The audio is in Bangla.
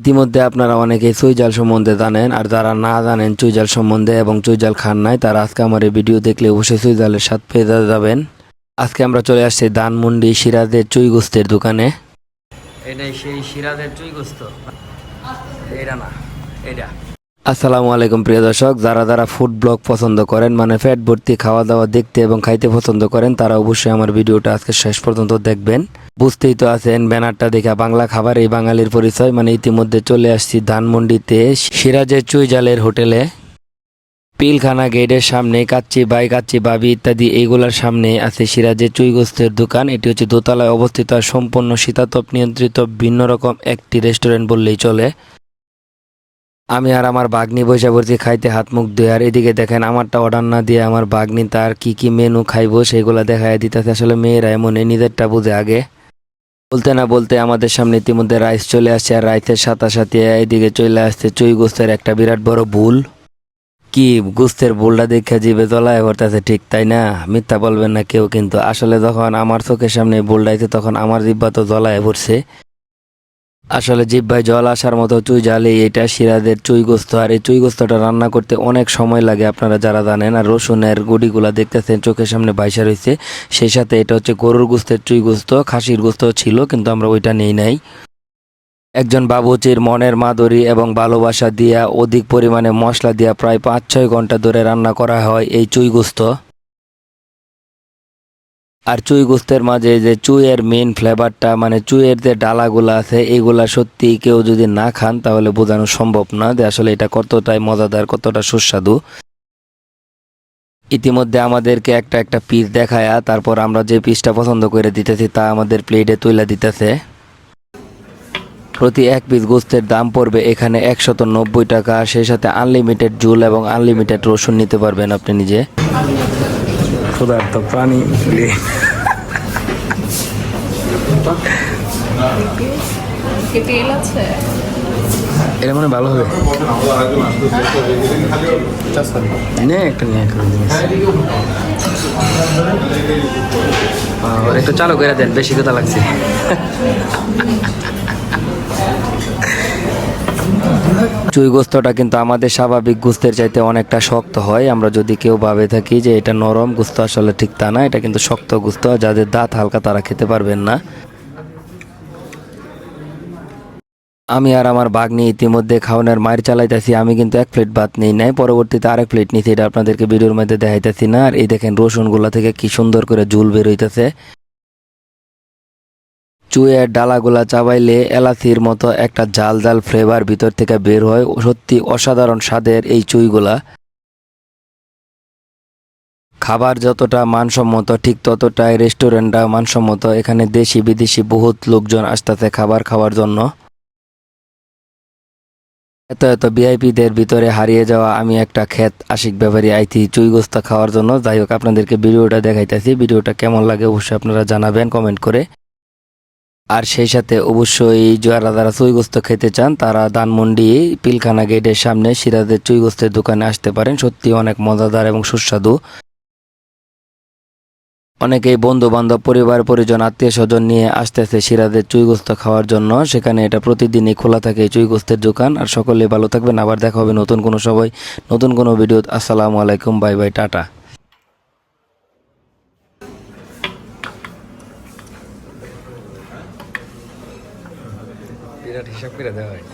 ইতিমধ্যে আপনারা অনেকেই চুইজাল সম্বন্ধে জানেন আর যারা না জানেন চুইজাল সম্বন্ধে এবং চুইজাল খান নাই তারা আজকে আমার এই ভিডিও দেখলে অবশ্যই চুইজালের স্বাদ পেয়ে যাবেন। আজকে আমরা চলে আসছি ধানমন্ডি সিরাজের চুই গোস্তের দোকানে। এটাই সেই সিরাজের চুই এটা না এটা আসসালামু আলাইকুম প্রিয় দর্শক যারা যারা ফুড ব্লগ পছন্দ করেন মানে ফ্যাট ভর্তি খাওয়া দাওয়া দেখতে এবং খাইতে পছন্দ করেন তারা অবশ্যই আমার ভিডিওটা আজকে শেষ পর্যন্ত দেখবেন। বুঝতেই তো আছেন, ব্যানারটা দেখা বাংলা খাবার এই বাঙালির পরিচয়। মানে ইতিমধ্যে চলে আসছি ধানমন্ডিতে, সিরাজের চুই জালের হোটেলে। পিলখানা গেটের সামনে, কাচ্চি বাই কাচ্চি বাবি ইত্যাদি এইগুলার সামনে আছে সিরাজের চুই গোস্তের দোকান। এটি হচ্ছে দোতলায় অবস্থিত আর সম্পূর্ণ শীতাতপ নিয়ন্ত্রিত, ভিন্ন রকম একটি রেস্টুরেন্ট বললেই চলে। আমি আর আমার বাগনি বসে পড়ছি খাইতে হাত মুখ ধুয়ে, আর এদিকে দেখেন আমারটা অর্ডার না দিয়ে আমার বাগনি তার কি কি মেনু খাইবো সেগুলো দেখায় দিতেছে। আসলে মেয়েরা এমনই, নিজেরটা বুঝে আগে। বলতে না বলতে আমাদের সামনে ইতিমধ্যে রাইস চলে আসছে আর রাইসের সাথে সাথে এইদিকে চলে আসছে চুই গোস্তের একটা বিরাট বড় ভুল। কি গোস্তের ভুলটা দেখে জিভে জ্বলায় ভরতেছে ঠিক তাই না? মিথ্যা বলবেন না কেউ, কিন্তু আসলে যখন আমার চোখের সামনে ভুলটা আছে তখন আমার জিব্বা তো জলায় পড়ছে। আসলে জিব্বায় জল আসার মতো চুই জালে এটা শিরাদের চুই গোস্ত আর এই চুই গোস্তটা রান্না করতে অনেক সময় লাগে, আপনারা যারা জানেন। আর রসুনের গুড়িগুলা দেখতেছেন, চোখের সামনে বাইসা রয়েছে সেই সাথে এটা হচ্ছে গরুর গোস্তের চুই গোস্ত খাসির গোস্ত ছিল, কিন্তু আমরা ওইটা নেই নাই। একজন বাবুচির মনের মাদুরি এবং ভালোবাসা দিয়া অধিক পরিমাণে মশলা দিয়া প্রায় পাঁচ ছয় ঘণ্টা ধরে রান্না করা হয় এই চুই গোস্ত আর চুই গোস্তের মাঝে যে চুইয়ের মেন ফ্লেভারটা মানে চুইয়ের যে ডালাগুলো আছে, এগুলা সত্যি কেউ যদি না খান, তাহলে বোঝানো সম্ভব না যে আসলে এটা কতটাই মজাদার, কতটা সুস্বাদু। ইতিমধ্যে আমাদেরকে একটা একটা পিস দেখায়া, তারপর আমরা যে পিসটা পছন্দ করে দিতেছি, তা আমাদের প্লেটে তুলে দিতেছে। প্রতি এক পিস গোস্তের দাম পড়বে এখানে একশত নব্বই টাকা, সেই সাথে আনলিমিটেড জুল এবং আনলিমিটেড রসুন নিতে পারবেন আপনি নিজে। ক্ষুধার্ত প্রাণী এটা মনে ভালো হবে। নে একটা নিয়ে একটা জিনিস। একটু চালু করে দেন বেশি কথা লাগছে। চুই গোস্তটা কিন্তু আমাদের স্বাভাবিক গোস্তের চাইতে অনেকটা শক্ত হয়। আমরা যদি কেউ ভাবে থাকি যে এটা নরম গোস্ত, আসলে ঠিক তা না। এটা কিন্তু শক্ত গোস্ত, যাদের দাঁত হালকা তারা খেতে পারবেন না। আমি আর আমার বাগনি ইতিমধ্যে খাওয়ানোর মায়ের চালাইতেছি। আমি কিন্তু এক প্লেট ভাত নেই নাই, পরবর্তীতে আরেক প্লেট নিছি। এটা আপনাদেরকে ভিডিওর মধ্যে দেখাইতেছি না। আর এই দেখেন, রসুনগুলা থেকে কি সুন্দর করে ঝুল বের হইতেছে। চুয়ের ডালাগুলা চাবাইলে এলাচির মতো একটা জাল জাল ফ্লেভার ভিতর থেকে বের হয়। সত্যি অসাধারণ স্বাদের এই চুইগুলা। খাবার যতটা মানসম্মত, ঠিক ততটাই রেস্টুরেন্টটা মানসম্মত। এখানে দেশি বিদেশি বহুত লোকজন আসতেছে খাবার খাওয়ার জন্য। এত এত ভিআইপিদের ভিতরে হারিয়ে যাওয়া আমি একটা ক্ষেত আশিক ব্যাপারী আইতি চুই গোস্ত খাওয়ার জন্য। যাই হোক, আপনাদেরকে ভিডিওটা দেখাইতেছি। ভিডিওটা কেমন লাগে অবশ্যই আপনারা জানাবেন কমেন্ট করে। আর সেই সাথে অবশ্যই যারা যারা চুই গোস্ত খেতে চান, তারা দানমন্ডি পিলখানা গেটের সামনে সিরাজের চুই গোস্তের দোকানে আসতে পারেন। সত্যি অনেক মজাদার এবং সুস্বাদু। অনেকেই বন্ধু বান্ধব পরিবার, পরিজন আত্মীয় স্বজন নিয়ে আসতেছে সিরাজের চুই গোস্ত খাওয়ার জন্য। সেখানে এটা প্রতিদিনই খোলা থাকে এই চুই গোস্তের দোকান। আর সকলে ভালো থাকবেন। আবার দেখা হবে নতুন কোনো সবাই নতুন কোনো ভিডিও আসসালামু আলাইকুম, বাই বাই, টাটা। বিরাট হিসাব করে দেওয়া হয়